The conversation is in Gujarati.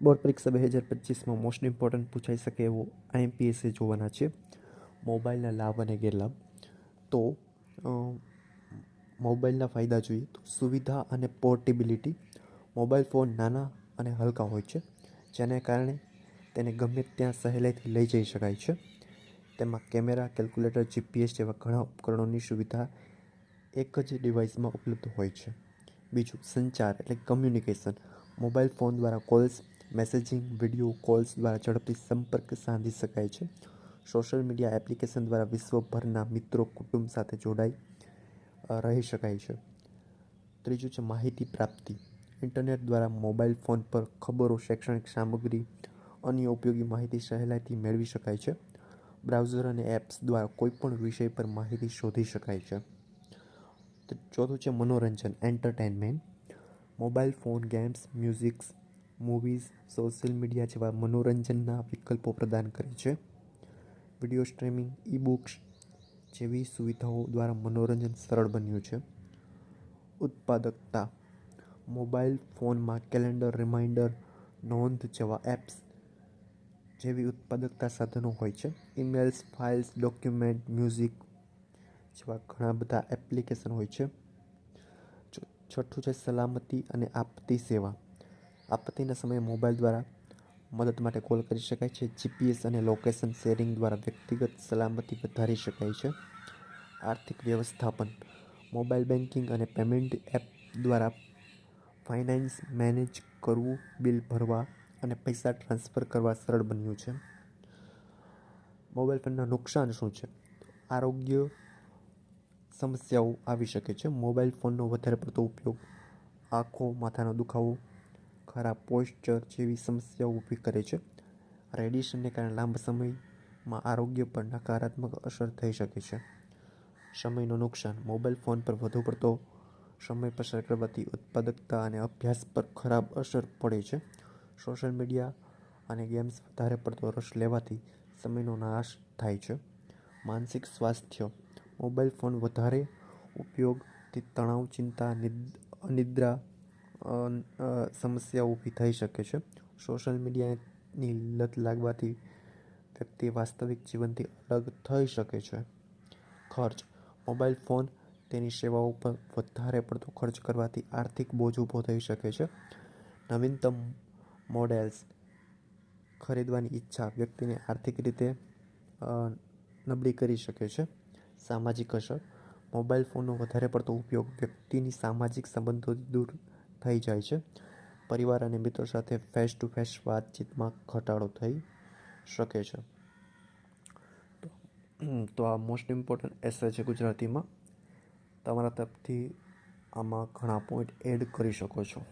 બોર્ડ પરીક્ષા બે હજાર પચીસમાં મોસ્ટ ઇમ્પોર્ટન્ટ પૂછાઈ શકે એવો આઈએમપીએસએ જોવાના છે. મોબાઈલના લાભ અને ગેરલાભ. તો મોબાઈલના ફાયદા જોઈએ તો સુવિધા અને પોર્ટેબિલિટી. મોબાઈલ ફોન નાના અને હલકા હોય છે, જેને કારણે તેને ગમે ત્યાં સહેલાઈથી લઈ જઈ શકાય છે. તેમાં કેમેરા, કેલ્ક્યુલેટર જીપીએસ જેવા ઘણા ઉપકરણોની સુવિધા એક જ ડિવાઇસમાં ઉપલબ્ધ હોય છે. બીજું, સંચાર એટલે કમ્યુનિકેશન મોબાઈલ ફોન દ્વારા કોલ્સ મેસેજિંગ, વીડિયો, કોલ્સ દ્વારા ઝડપી સંપર્ક સાધી શકાય છે. સોશિયલ મીડિયા એપ્લિકેશન દ્વારા વિશ્વભરના મિત્રો, કુટુંબ સાથે જોડાઈ રહી શકાય છે. ત્રીજું છે માહિતી પ્રાપ્તિ. ઇન્ટરનેટ દ્વારા મોબાઈલ ફોન પર ખબરો, શૈક્ષણિક સામગ્રી, અન્ય ઉપયોગી માહિતી સહેલાઈથી મેળવી શકાય છે. બ્રાઉઝર અને એપ્સ દ્વારા કોઈપણ વિષય પર માહિતી શોધી શકાય છે. ચોથું છે મનોરંજન, entertainment. Mobile phone, games, musics movies, social media જેવા મનોરંજનના વિકલ્પો પ્રદાન કરે છે. વીડિયો સ્ટ્રીમિંગ ઈ બુક્સ જેવી સુવિધાઓ દ્વારા મનોરંજન સરળ બન્યું છે. ઉત્પાદકતા. મોબાઈલ ફોનમાં કેલેન્ડર રિમાઇન્ડર, નોંધ જેવા એપ્સ જેવી ઉત્પાદકતા સાધનો હોય છે. ઈમેલ્સ, ફાઇલ્સ, ડોક્યુમેન્ટ, મ્યુઝિક જેવા ઘણા બધા એપ્લિકેશન હોય છે. છઠ્ઠું છે સલામતી અને આપતી સેવા. આપત્તિના સમયે મોબાઈલ દ્વારા મદદ માટે કોલ કરી શકાય છે. જીપીએસ અને લોકેશન શેરિંગ દ્વારા વ્યક્તિગત સલામતી વધારી શકાય છે. આર્થિક વ્યવસ્થાપન મોબાઈલ બેન્કિંગ અને પેમેન્ટ એપ દ્વારા ફાઇનાન્સ મેનેજ કરવું બિલ ભરવા અને પૈસા ટ્રાન્સફર કરવા સરળ બન્યું છે. મોબાઈલ ફોનના નુકસાન શું છે? આરોગ્ય સમસ્યાઓ આવી શકે છે. મોબાઈલ ફોનનો વધારે પડતો ઉપયોગ આંખો, માથાનો દુખાવો ખરાબ પોસ્ચર જેવી સમસ્યાઓ ઊભી કરે છે. રેડિયેશનને કારણે લાંબા સમયમાં આરોગ્ય પર નકારાત્મક અસર થઈ શકે છે. સમયનું નુકસાન. મોબાઈલ ફોન પર વધુ પડતો સમય પસાર કરવાથી ઉત્પાદકતા અને અભ્યાસ પર ખરાબ અસર પડે છે. સોશિયલ મીડિયા અને ગેમ્સ વધારે પડતો રસ લેવાથી સમયનો નાશ થાય છે. માનસિક સ્વાસ્થ્ય. મોબાઈલ ફોન વધારે ઉપયોગથી તણાવ, ચિંતા, નિદ- અનિદ્રા સમસ્યા ઊભી થઈ શકે છે. સોશિયલ મીડિયાની લત લાગવાથી વ્યક્તિ વાસ્તવિક જીવનથી અલગ થઈ શકે છે. ખર્ચ. મોબાઈલ ફોન તેની સેવાઓ પર વધારે પડતો ખર્ચ કરવાથી આર્થિક બોજ ઊભો થઈ શકે છે. નવીનતમ મોડેલ્સ ખરીદવાની ઈચ્છા વ્યક્તિને આર્થિક રીતે નબળી કરી શકે છે. સામાજિક અસર. મોબાઈલ ફોનનો વધારે પડતો ઉપયોગ વ્યક્તિની સામાજિક સંબંધોથી દૂર થઈ જાય છે. પરિવાર અને મિત્રો સાથે ફેસ ટુ ફેસ વાતચીતમાં ઘટાડો થઈ શકે છે. તો આ મોસ્ટ ઇમ્પોર્ટન્ટ એસે છે ગુજરાતીમાં. તમારા તરફથી આમાં ઘણા પોઈન્ટ એડ કરી શકો છો.